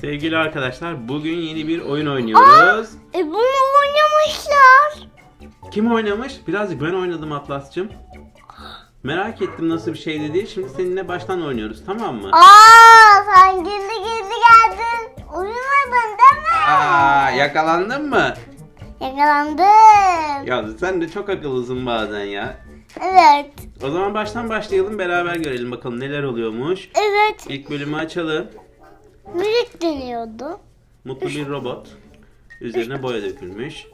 Sevgili arkadaşlar bugün yeni bir oyun oynuyoruz. E bunu oynamışlar. Kim oynamış? Birazcık ben oynadım Atlas'cığım. Merak ettim nasıl bir şey dedi. Şimdi seninle baştan oynuyoruz tamam mı? Aa sen gizli gizli geldin. Uyumadın değil mi? Aa, yakalandın mı? Yakalandım. Ya sen de çok akıllısın bazen ya. Evet. O zaman baştan başlayalım beraber görelim bakalım neler oluyormuş. Evet. İlk bölümü açalım. Müzik deniyordu. Mutlu bir robot. Üzerine boya dökülmüş.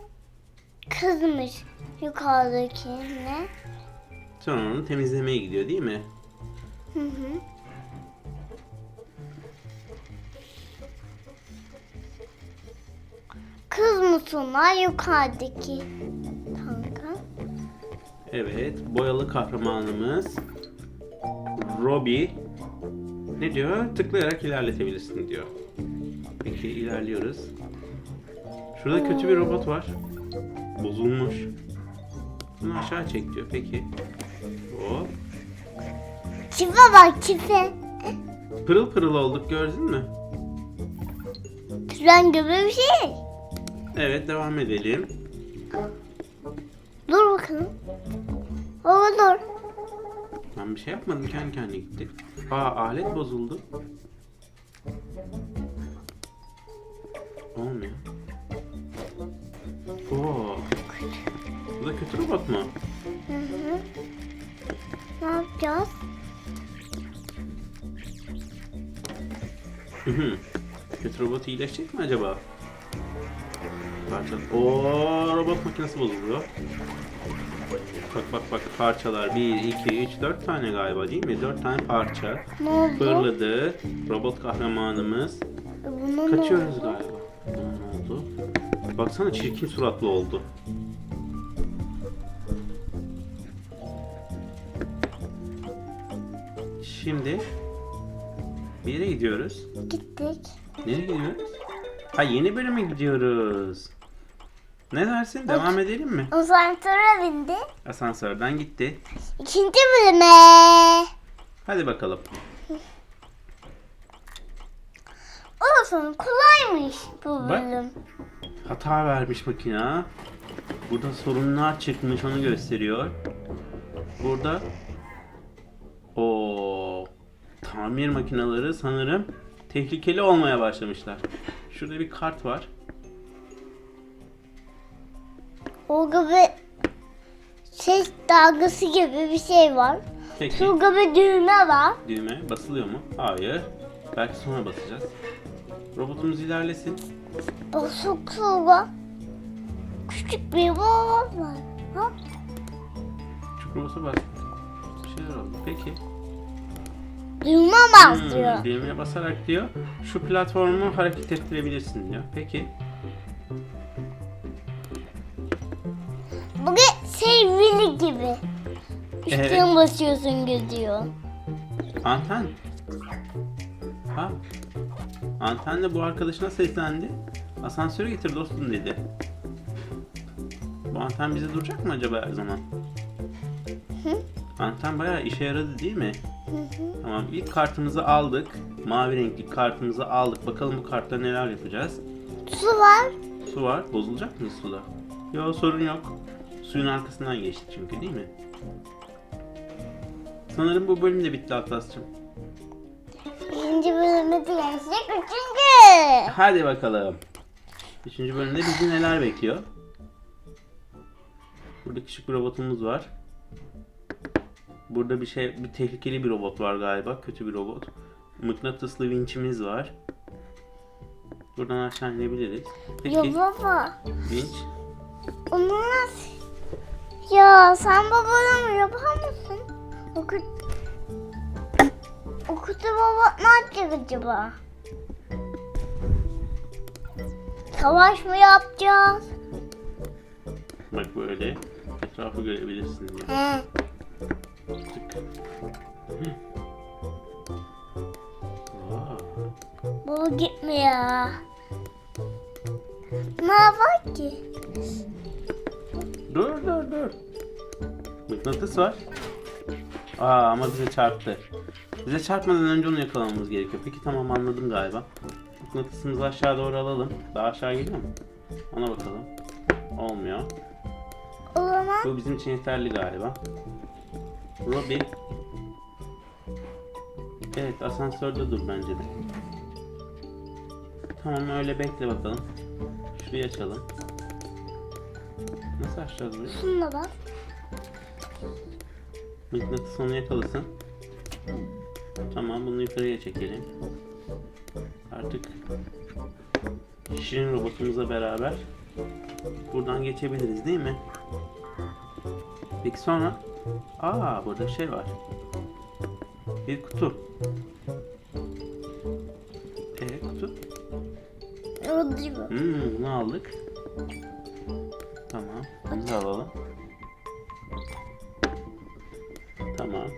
Kızmış yukarıdakine. Sonra onu temizlemeye gidiyor değil mi? Hı hı. Kız musunlar yukarıdaki kanka? Evet, boyalı kahramanımız Robbie ne diyor? Tıklayarak ilerletebilirsin diyor. Peki ilerliyoruz. Şurada kötü bir robot var. Bozulmuş. Bunu aşağı çek diyor. Peki. Hop. Çife bak çife. Pırıl pırıl olduk gördün mü? Tren gibi bir şey. Evet devam edelim. Dur bakalım. Dur. Ben bir şey yapmadım kendi kendine gitti. Aa alet bozuldu. Olmuyor. Oo. Bu da kötü robot mu? Hı hı. Ne yapacağız? Hı hı. kötü robot iyileşecek mi acaba? Parça. Oo robot makinesi bozuluyor. Bak bak bak parçalar 1, 2, 3, 4 tane galiba değil mi? 4 tane parça. Ne oldu? Fırladı. Robot kahramanımız. Buna ne Kaçıyoruz oldu? galiba. Ne oldu? Baksana çirkin suratlı oldu. Şimdi bir yere gidiyoruz. Gittik. Nereye gidiyoruz? Ha yeni bölüme gidiyoruz. Ne dersin? Devam edelim mi? Asansöre bindi. Asansörden gitti. İkinci bölüme. Hadi bakalım. Olsun kolaymış bu Bak. bölüm. Hata vermiş makina. Burada sorunlar çıkmış onu gösteriyor. Burada o tamir makineleri sanırım tehlikeli olmaya başlamışlar. Şurada bir kart var. O gibi ses dalgası gibi bir şey var. Peki Şu gibi düğme var. düğme basılıyor mu? Hayır. Belki sonra basacağız. Robotumuz ilerlesin. Basık sonra küçük bir baba var. Ha? Küçük robota bas. Bir şeyler oldu. Peki. Düğme Hmm, basıyor. düğmeye basarak diyor. Şu platformu hareket ettirebilirsin diyor. Peki. Sevgili gibi. Üstüne Evet. basıyorsun gidiyor. Anten. Ha. Anten de bu arkadaşına seslendi. Asansöre getir dostum dedi. Bu anten bize duracak mı acaba her zaman? Hı? Anten bayağı işe yaradı değil mi? Tamam ilk kartımızı aldık. Mavi renkli kartımızı aldık. Bakalım bu kartta neler yapacağız. Su var. Su var. Bozulacak mı suda? Yok sorun yok. Suyun arkasından geçtik çünkü değil mi? Sanırım bu bölüm de bitti Atlas'cığım. İkinci bölümü de gelecek. Üçüncü. Hadi bakalım. Üçüncü bölümde bizi neler bekliyor? Burada küçük bir robotumuz var. Burada bir şey, bir tehlikeli bir robot var galiba. Kötü bir robot. Mıknatıslı vinçimiz var. Buradan aşağı inebiliriz. Peki Ya baba. vinç. Onu nasıl? Ya sen babana mı yapar mısın? O kötü... O kötü baba ne yapacak acaba? Savaş mı yapacağız? Bak böyle etrafı görebilirsin diye. He. Tık. Hı. Vay. Baba gitme ya. Ne yapar ki? Dur dur dur. Mıknatıs var. Aa ama bize çarptı. Bize çarpmadan önce onu yakalamamız gerekiyor. Peki tamam anladım galiba. Mıknatısımızı aşağı doğru alalım. Daha aşağı geliyor mu? Ona bakalım. Olmuyor. O zaman Bu bizim için yeterli galiba. Robin. Evet asansörde dur bence de. Tamam öyle bekle bakalım. Şurayı açalım. Nasıl açacağız burayı? şuna bak. Mıknatıs onu yakalasın. Tamam bunu yukarıya çekelim. Artık Şirin robotumuzla beraber buradan geçebiliriz değil mi? Peki sonra? Aa burada şey var. Bir kutu. E kutu. Hmm, bunu aldık. Bunu da alalım. Tamam.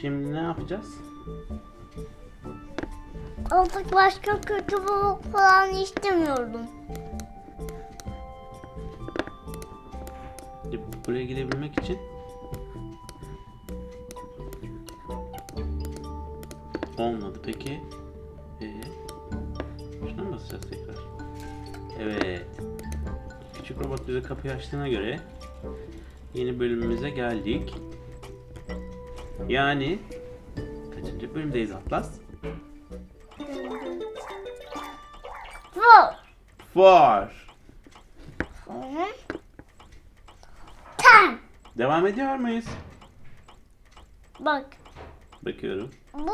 Şimdi ne yapacağız? Artık başka kötü balık falan istemiyorum. E, Buraya girebilmek için olmadı peki. Bize kapıyı açtığına göre yeni bölümümüze geldik. Yani kaçıncı bölümdeyiz Atlas? Bu. Four. Hı. Ten. Devam ediyor muyuz? Bak. Bakıyorum. Bu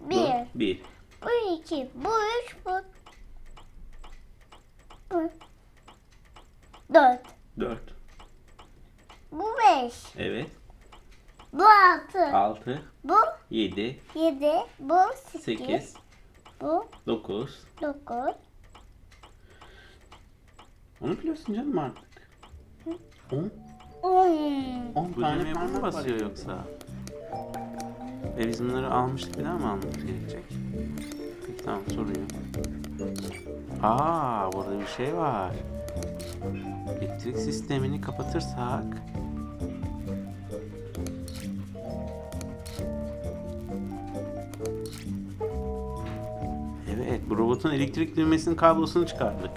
Bu bir. Bir. Bu iki. Bu üç. Bu. Bu. Dört. Dört. Bu beş. Evet. Bu altı. Altı. Bu Yedi. yedi. Bu sekiz. Sekiz. Bu Dokuz. dokuz. Onu biliyorsun canım artık. On. On. 10 tane parmak basıyor yoksa. Ve biz bunları almıştık bir daha mı almamız gerekecek? Peki tamam sorun yok. Aa burada bir şey var. Elektrik sistemini kapatırsak Evet bu robotun elektrik düğmesinin kablosunu çıkardık.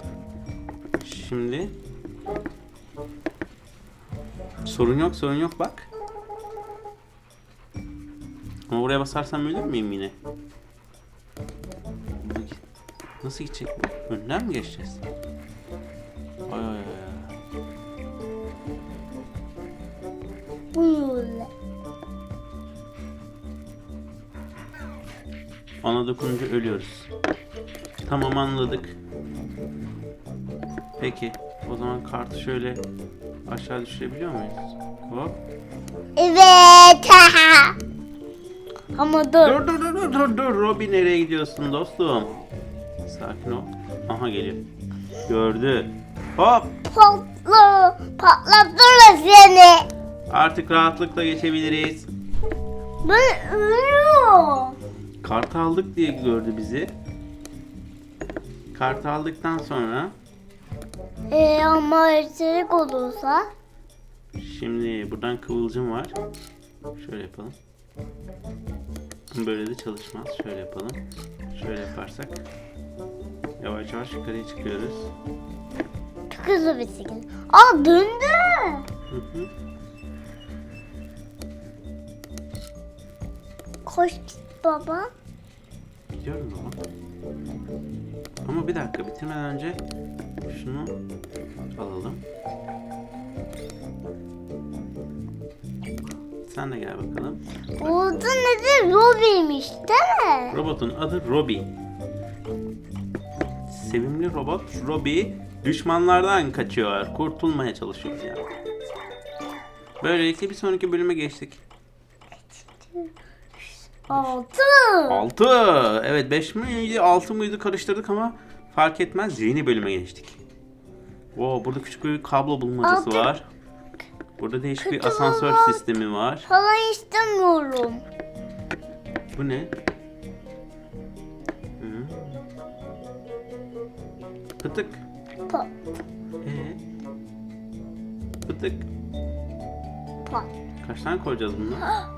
Şimdi Sorun yok, sorun yok bak. Ama buraya basarsam ölür müyüm yine? Nasıl gidecek bu? Önden mi geçeceğiz? Ona dokununca ölüyoruz. Tamam anladık. Peki. O zaman kartı şöyle aşağı düşürebiliyor muyuz? Hop. Evet. Ama dur. Dur dur dur dur dur. Robin nereye gidiyorsun dostum? Sakin ol. Aha geliyor. Gördü. Hop. Patla. Patlatırız seni. Artık rahatlıkla geçebiliriz. Ben ölüyorum. Kart aldık diye gördü bizi. Kart aldıktan sonra Ee, ama elektrik olursa. şimdi buradan kıvılcım var. Şöyle yapalım. Böyle de çalışmaz. Şöyle yapalım. Şöyle yaparsak yavaş yavaş yukarıya çıkıyoruz. Çok hızlı bisiklet. Aa döndü. Hı hı. Koş baba. Biliyorum baba. Ama bir dakika bitirmeden önce şunu alalım. Sen de gel bakalım. Orada nedir? Robby'miş değil mi? Robotun adı Robbie. Sevimli robot Robbie düşmanlardan kaçıyor. Kurtulmaya çalışıyor yani. Böylelikle bir sonraki bölüme geçtik. Altı. 6. Evet 5 miydi 6 mıydı karıştırdık ama fark etmez yeni bölüme geçtik. Wow, burada küçük bir kablo bulmacası Altı. var. Burada değişik bir Kötü asansör robot. sistemi var. Falan istemiyorum. Bu ne? Hı. Pıtık. Pat. Ee? Pıtık. Pat. Kaç tane koyacağız bundan?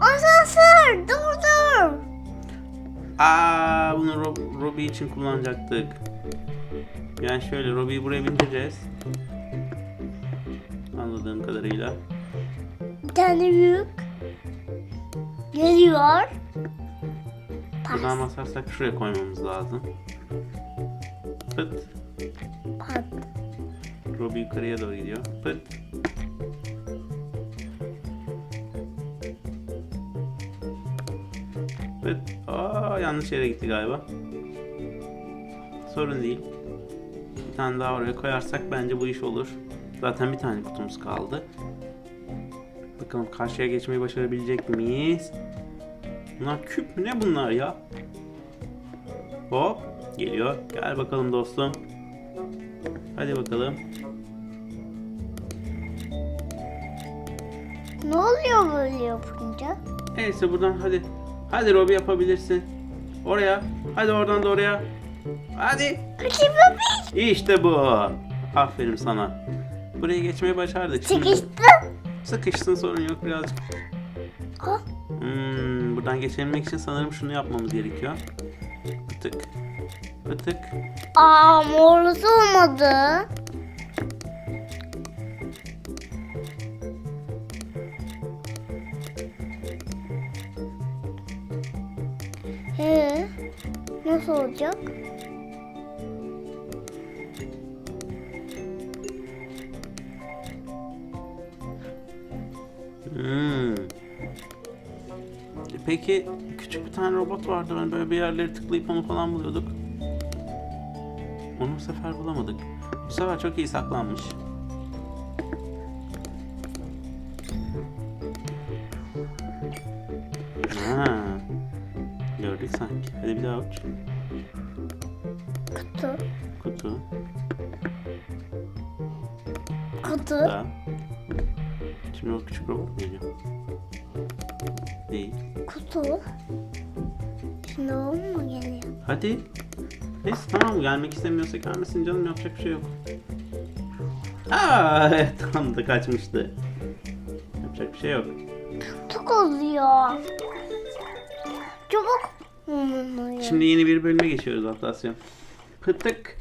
Asansör dur dur. Aa, bunu Rob- Robbie için kullanacaktık. Yani şöyle Robbie'yi buraya bindireceğiz. Anladığım kadarıyla. Bir tane büyük. Geliyor. Buradan basarsak şuraya koymamız lazım. Pıt. Pat. Robbie yukarıya doğru gidiyor. Pıt. Pıt. Aa, yanlış yere gitti galiba. Sorun değil. Bir tane daha oraya koyarsak bence bu iş olur. Zaten bir tane kutumuz kaldı. Bakalım karşıya geçmeyi başarabilecek miyiz? Bunlar küp mü? Ne bunlar ya? Hop. Geliyor. Gel bakalım dostum. Hadi bakalım. Ne oluyor böyle yapınca? Neyse buradan hadi. Hadi Robi yapabilirsin. Oraya. Hadi oradan da oraya. Hadi. İşte bu. Aferin sana. Burayı geçmeyi başardık. Şimdi Sıkıştı. Sıkışsın sorun yok birazcık. Ah, Hmm, buradan geçebilmek için sanırım şunu yapmamız gerekiyor. Pıtık. Pıtık. Aa morlusu olmadı. Olacak? Hmm. E Peki küçük bir tane robot vardı. Hani böyle bir yerleri tıklayıp onu falan buluyorduk. Onu bu sefer bulamadık. Bu sefer çok iyi saklanmış. Ha. Gördük sanki. Hadi bir daha uç. Kutu. Daha. Şimdi o küçük robot mu geliyor? Değil. Kutu. Şimdi o mu geliyor? Hadi. Neyse tamam gelmek istemiyorsa gelmesin canım yapacak bir şey yok. Aa evet tam da kaçmıştı. Yapacak bir şey yok. Çok oluyor. Çabuk. Şimdi... Yeni bir bölüme geçiyoruz Atlasya. Pıtık.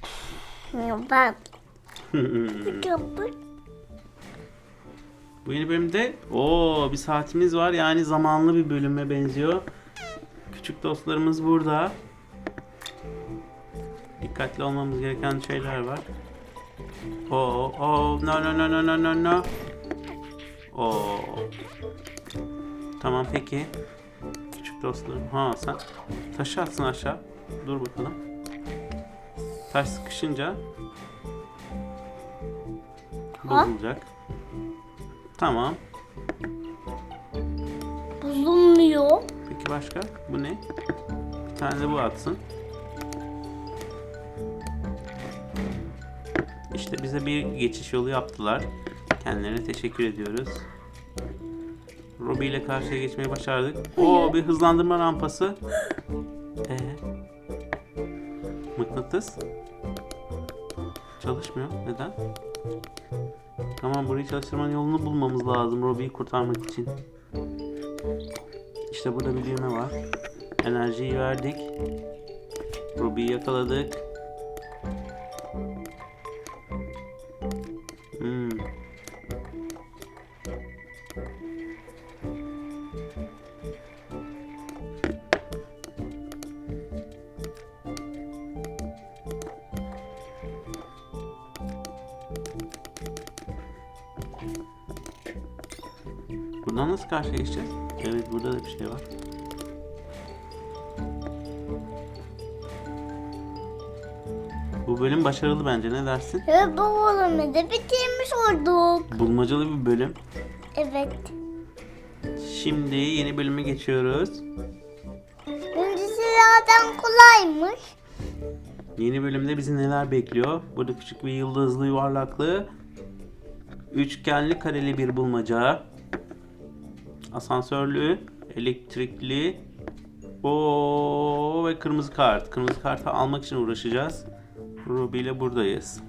Ben çabuk. Bu yeni bölümde o bir saatimiz var yani zamanlı bir bölüme benziyor. Küçük dostlarımız burada. Dikkatli olmamız gereken şeyler var. Oo, oh, no no no no no no no. Oo. Tamam peki. Küçük dostlarım. Ha sen taşı atsın aşağı. Dur bakalım. Taş sıkışınca bozulacak. Tamam. Bozulmuyor. Peki başka? Bu ne? Bir tane de bu atsın. İşte bize bir geçiş yolu yaptılar. Kendilerine teşekkür ediyoruz. Robbie ile karşıya geçmeyi başardık. Oo bir hızlandırma rampası. Ee, mıknatıs. Çalışmıyor. Neden? Tamam burayı çalıştırmanın yolunu bulmamız lazım Robbie'yi kurtarmak için. İşte burada bir düğme var. Enerjiyi verdik. Ruby'yi yakaladık. Buradan nasıl karşıya geçeceğiz? Evet burada da bir şey var. Bu bölüm başarılı bence ne dersin? Ve bu bölümü de bitirmiş olduk. Bulmacalı bir bölüm. Evet. Şimdi yeni bölüme geçiyoruz. Öncesi zaten kolaymış. Yeni bölümde bizi neler bekliyor? Burada küçük bir yıldızlı yuvarlaklı, üçgenli kareli bir bulmaca, asansörlü, elektrikli, o ve kırmızı kart. Kırmızı kartı almak için uğraşacağız. Ruby ile buradayız.